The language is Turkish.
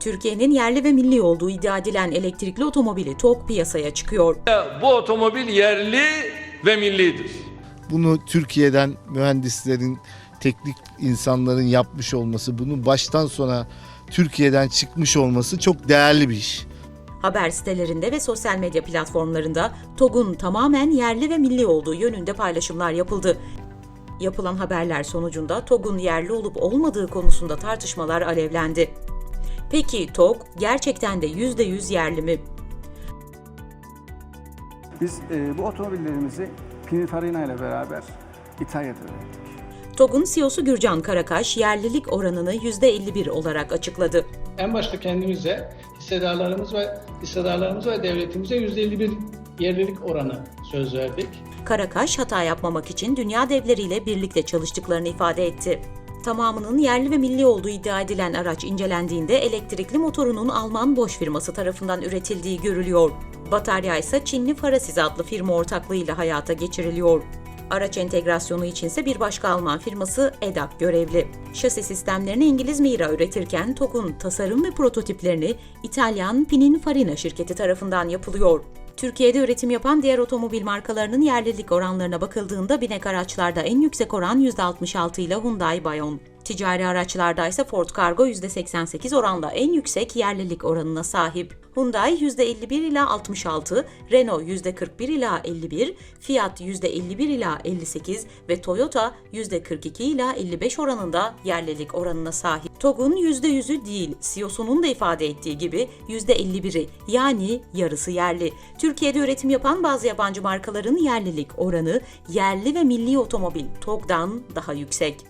Türkiye'nin yerli ve milli olduğu iddia edilen elektrikli otomobili TOG piyasaya çıkıyor. Bu otomobil yerli ve millidir. Bunu Türkiye'den mühendislerin, teknik insanların yapmış olması, bunun baştan sona Türkiye'den çıkmış olması çok değerli bir iş. Haber sitelerinde ve sosyal medya platformlarında TOG'un tamamen yerli ve milli olduğu yönünde paylaşımlar yapıldı. Yapılan haberler sonucunda TOG'un yerli olup olmadığı konusunda tartışmalar alevlendi. Peki TOG gerçekten de %100 yerli mi? Biz e, bu otomobillerimizi Pininfarina ile beraber İtalya'da ürettik. TOG'un CEO'su Gürcan Karakaş yerlilik oranını %51 olarak açıkladı. En başta kendimize, hissedarlarımız ve hissedarlarımız ve devletimize %51 yerlilik oranı söz verdik. Karakaş hata yapmamak için dünya devleriyle birlikte çalıştıklarını ifade etti. Tamamının yerli ve milli olduğu iddia edilen araç incelendiğinde elektrikli motorunun Alman Bosch firması tarafından üretildiği görülüyor. Batarya ise Çinli Farasiz adlı firma ortaklığıyla hayata geçiriliyor. Araç entegrasyonu içinse bir başka Alman firması EDAP görevli. Şasi sistemlerini İngiliz Mira üretirken TOG'un tasarım ve prototiplerini İtalyan Pininfarina şirketi tarafından yapılıyor. Türkiye'de üretim yapan diğer otomobil markalarının yerlilik oranlarına bakıldığında binek araçlarda en yüksek oran %66 ile Hyundai Bayon. Ticari araçlarda ise Ford Cargo %88 oranla en yüksek yerlilik oranına sahip. Hyundai %51 ila 66, Renault %41 ila 51, Fiat %51 ila 58 ve Toyota %42 ila 55 oranında yerlilik oranına sahip. TOG'un %100'ü değil, CEO'sunun da ifade ettiği gibi %51'i yani yarısı yerli. Türkiye'de üretim yapan bazı yabancı markaların yerlilik oranı yerli ve milli otomobil TOG'dan daha yüksek.